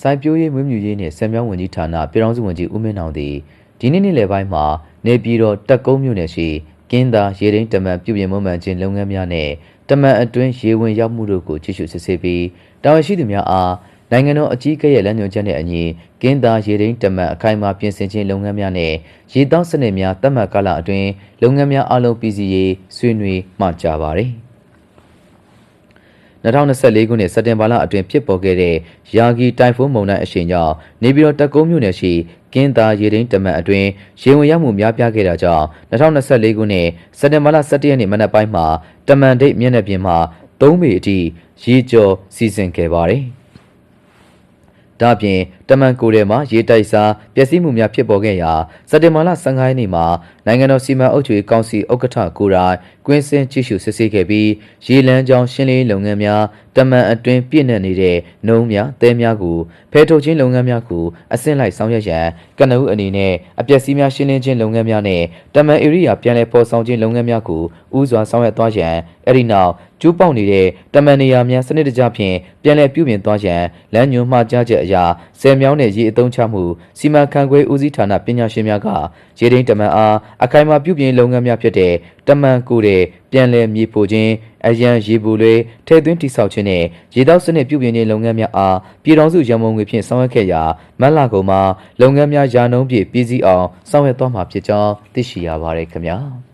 စိုက်ပျိုးရေးမွေးမြူရေးနှင့်ဆံပြောင်းဝန်ကြီးဌာနပြည်ထောင်စုဝန်ကြီးဦးမင်းအောင်သည်ဒီနေ့နေ့လယ်ပိုင်းမှာနေပြည်တော်တက်ကုန်းမြို့နယ်ရှိကင်းသာရေရင်းတမန်ပြုပြင်မွမ်းမံခြင်းလုပ်ငန်းများနှင့်တမန်အတွင်းရေဝင်ရောက်မှုတို့ကိုကြည့်ရှုစစ်ဆေးပြီးတာဝန်ရှိသူများအားနိုင်ငံတော်အကြီးအကဲရဲ့လမ်းညွှန်ချက်နဲ့အညီကင်းသာရေရင်းတမန်အခိုင်အမာပြင်ဆင်ခြင်းလုပ်ငန်းများနဲ့ရေတောက်စနစ်များတတ်မှတ်ကာလအတွင်းလုပ်ငန်းများအလုံးပြည်စီရေးဆွေးနွေးမှကြပါသည် 2024ခုနှစ်စက်တင်ဘာလအတွင်းဖြစ်ပေါ်ခဲ့တဲ့ယာဂီတိုင်ဖုန်းမုန်တိုင်းအရှိန်ကြောင့်နေပြည်တော်တက်ကုန်းမြို့နယ်ရှိကင်းသာရေရင်းတမန်အတွင်းရေဝင်ရောက်မှုများပြားခဲ့တာကြောင့်2024ခုနှစ်စက်တင်ဘာလ17ရက်နေ့မနက်ပိုင်းမှာတမန်ဒိတ်မျက်နှာပြင်မှာ3ပေအထိရေကျော်စီစဉ်ခဲ့ပါတယ်။ ဒါ့အပြင်တမန်ကိုယ်ထဲမှာရေတိုက်စားပျက်စီးမှုများဖြစ်ပေါ်ခဲ့ရာစက်တင်ဘာလ15ရက်နေ့မှာနိုင်ငံတော်စီမံအုပ်ချုပ်ရေးကောင်စီဥက္ကဋ္ဌကိုယ်တိုင်ကွင်းစင်ကြည့်ရှုစစ်ဆေးခဲ့ပြီးရေလမ်းကြောင်းရှင်းလင်းရေးလုပ်ငန်းများ တမန်အတွင်းပြည့်နှက်နေတဲ့နှုံးများတဲများကိုဖယ်ထုတ်ခြင်းလုပ်ငန်းများကိုအဆင့်လိုက်ဆောင်ရွက်ရန်ကနဦးအနေနဲ့အပျက်စီးများရှင်းလင်းခြင်းလုပ်ငန်းများနဲ့တမန်ဧရိယာပြန်လည်ပေါ်ဆောင်ခြင်းလုပ်ငန်းများကိုဦးစွာဆောင်ရွက်သွားရန်အဲ့ဒီနောက်ကျူးပေါက်နေတဲ့တမန်နေရာများစနစ်တကျဖြင့်ပြန်လည်ပြုပြင်သွားရန်လမ်းညွှန်မှကြားချက်အရာ ဆယ်မြောင်းနဲ့ရေအသုံးချမှုစီမံခန့်ခွဲဦးစီးဌာနပညာရှင်များကရေဒိန်တမန်အားအခိုင်အမာပြုပြင်လုပ်ငန်းများဖြစ်တဲ့တမန်ကိုယ်တဲ့ပြန်လည်မြေပိုခြင်းအရန်ရေပူတွေထဲသွင်းတိဆောက်ခြင်းနဲ့ရေတောက်စနစ်ပြုပြင်ခြင်းလုပ်ငန်းများအားပြည်ထောင်စုရန်ပုံငွေဖြင့်ဆောင်ရွက်ခဲ့ရာမတ်လကုန်မှာလုပ်ငန်းများယာနှုံးပြည့်ပြည်စည်းအောင်ဆောင်ရွက်သွားမှာဖြစ်ကြောင်းသိရှိရပါတယ်ခင်ဗျာ။